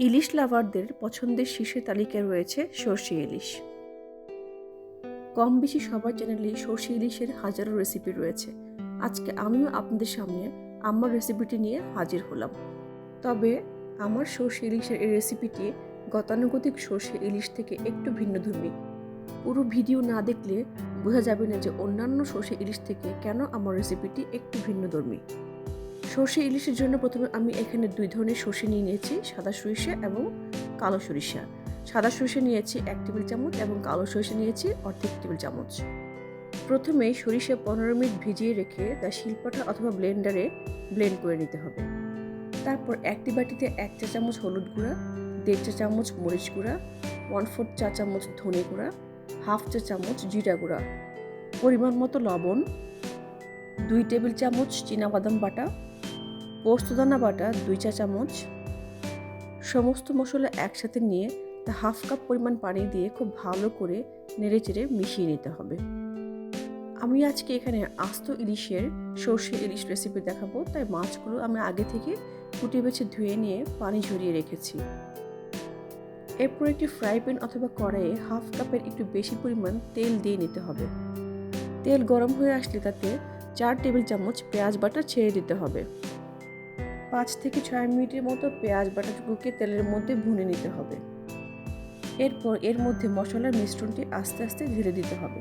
ইলিশ লাভারদের পছন্দের শীর্ষে তালিকায় রয়েছে সর্ষে ইলিশ। কম বেশি সবার চ্যানেলে সর্ষে ইলিশের হাজারো রেসিপি রয়েছে। আজকে আমিও আপনাদের সামনে আমার রেসিপিটি নিয়ে হাজির হলাম। তবে আমার সর্ষে ইলিশের এই রেসিপিটি গতানুগতিক সর্ষে ইলিশ থেকে একটু ভিন্নধর্মী পুরো ভিডিও না দেখলে বোঝা যাবে না যে অন্যান্য সর্ষে ইলিশ থেকে কেন আমার রেসিপিটি একটু ভিন্নধর্মী সর্ষে ইলিশের জন্য প্রথমে আমি এখানে দুই ধরনের সর্ষে নিয়ে নিয়েছি, সাদা সরিষা এবং কালো সরিষা। সাদা সরিষা নিয়েছি এক টেবিল চামচ এবং কালো সরিষা নিয়েছি অর্ধেক টেবিল চামচ। প্রথমে সরিষা পনেরো মিনিট ভিজিয়ে রেখে তা শিলপাটা অথবা ব্লেন্ডারে ব্লেন্ড করে নিতে হবে। তারপর একটি বাটিতে এক চা চামচ হলুদ গুঁড়া, দেড় চা চামচ মরিচ গুঁড়া ওয়ান ফোর্থ চা চামচ ধনে গুঁড়া হাফ চা চামচ জিরা গুঁড়া। পরিমাণ মতো লবণ, দুই টেবিল চামচ বাদাম বাটা পোস্তদানা বাটা, দুই চা চামচ, সমস্ত মশলা একসাথে নিয়ে তা হাফ কাপ পরিমাণ পানি দিয়ে খুব ভালো করে নেড়ে চেড়ে মিশিয়ে নিতে হবে। আমি আজকে এখানে আস্ত ইলিশের সর্ষে ইলিশ রেসিপি দেখাবো, তাই মাছগুলো আমি আগে থেকে কুটে বেছে ধুয়ে নিয়ে পানি ঝরিয়ে রেখেছি। এরপর একটি ফ্রাই প্যান অথবা কড়াইয়ে হাফ কাপের একটু বেশি পরিমাণ তেল দিয়ে নিতে হবে। তেল গরম হয়ে আসলে তাতে চার টেবিল চামচ পেঁয়াজ বাটা ছেড়ে দিতে হবে। পাঁচ থেকে ছয় মিনিটের মতো পেঁয়াজ বাটাটুকুকে তেলের মধ্যে ভুনে নিতে হবে। এরপর এর মধ্যে মশলার মিশ্রণটি আস্তে আস্তে ঢেলে দিতে হবে।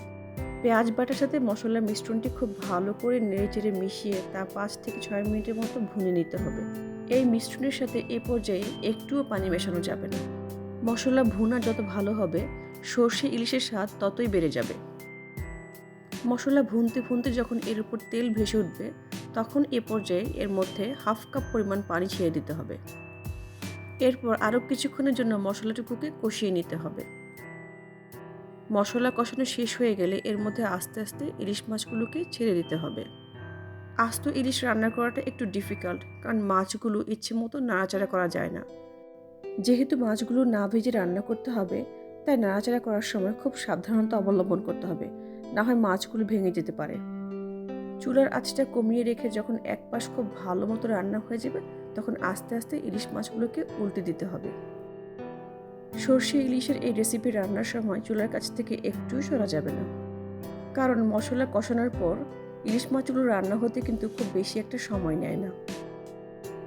পেঁয়াজ বাটার সাথে মশলার মিশ্রণটি খুব ভালো করে নেড়ে চেড়ে মিশিয়ে তা পাঁচ থেকে ছয় মিনিটের মতো ভুনে নিতে হবে। এই মিশ্রণের সাথে এ পর্যায়ে একটুও পানি মেশানো যাবে না। মশলা ভুনা যত ভালো হবে, সর্ষে ইলিশের স্বাদ ততই বেড়ে যাবে। মশলা ভুনতে ভুনতে যখন এর উপর তেল ভেসে উঠবে তখন এ পর্যায়ে এর মধ্যে হাফ কাপ পরিমাণ পানি ছেড়ে দিতে হবে। এরপর আরও কিছুক্ষণের জন্য মশলাটুকুকে কষিয়ে নিতে হবে। মশলা কষানো শেষ হয়ে গেলে এর মধ্যে আস্তে আস্তে ইলিশ মাছগুলোকে ছেড়ে দিতে হবে। আস্ত ইলিশ রান্না করাটা একটু ডিফিকাল্ট, কারণ মাছগুলো ইচ্ছে মতো নাড়াচাড়া করা যায় না। যেহেতু মাছগুলো না ভেজে রান্না করতে হবে, তাই নাড়াচাড়া করার সময় খুব সাবধানতা অবলম্বন করতে হবে। না হয় মাছগুলো ভেঙে যেতে পারে। চুলার আঁচটা কমিয়ে রেখে যখন এক পাশ খুব ভালো মতো রান্না হয়ে যাবে, তখন আস্তে আস্তে ইলিশ মাছগুলোকে উল্টে দিতে হবে। সর্ষে ইলিশের এই রেসিপি রান্নার সময় চুলার কাছ থেকে একটুও সরা যাবে না। কারণ মশলা কষানোর পর ইলিশ মাছগুলো রান্না হতে কিন্তু খুব বেশি একটা সময় নেয় না।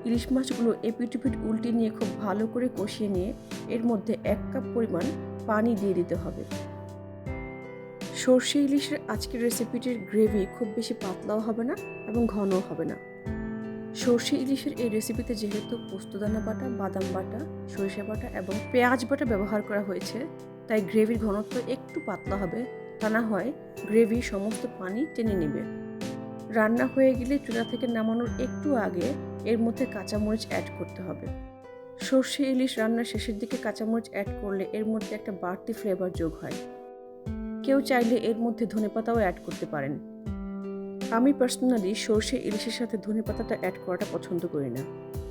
ইলিশ মাছগুলো এপিটুপিট উল্টে নিয়ে খুব ভালো করে কষিয়ে নিয়ে এর মধ্যে এক কাপ পরিমাণ পানি দিয়ে দিতে হবে। সর্ষে ইলিশের আজকের রেসিপিটির গ্রেভি খুব বেশি পাতলাও হবে না এবং ঘনও হবে না। সর্ষে ইলিশের এই রেসিপিতে যেহেতু পোস্তদানা বাটা, বাদাম বাটা, সরিষা বাটা এবং পেঁয়াজ বাটা ব্যবহার করা হয়েছে, তাই গ্রেভির ঘনত্ব একটু পাতলা হবে, তা না হয় গ্রেভি সমস্ত পানি টেনে নেবে। রান্না হয়ে গেলে চুলা থেকে নামানোর একটু আগে এর মধ্যে কাঁচামরিচ অ্যাড করতে হবে। সর্ষে ইলিশ রান্নার শেষের দিকে কাঁচামরিচ অ্যাড করলে এর মধ্যে একটা বাড়তি ফ্লেভার যোগ হয়। কেউ চাইলে এর মধ্যে ধনেপাতাও অ্যাড করতে পারেন। আমি পার্সোনালি সর্ষে ইলিশের সাথে ধনেপাতাটা অ্যাড করাটা পছন্দ করি না।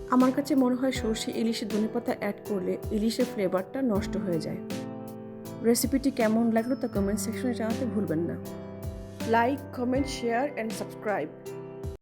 আমার কাছে মনে হয় সর্ষে ইলিশে ধনেপাতা অ্যাড করলে ইলিশের ফ্লেভারটা নষ্ট হয়ে যায়। রেসিপিটি কেমন লাগল তা কমেন্ট সেকশনে জানাতে ভুলবেন না। Like comment share and subscribe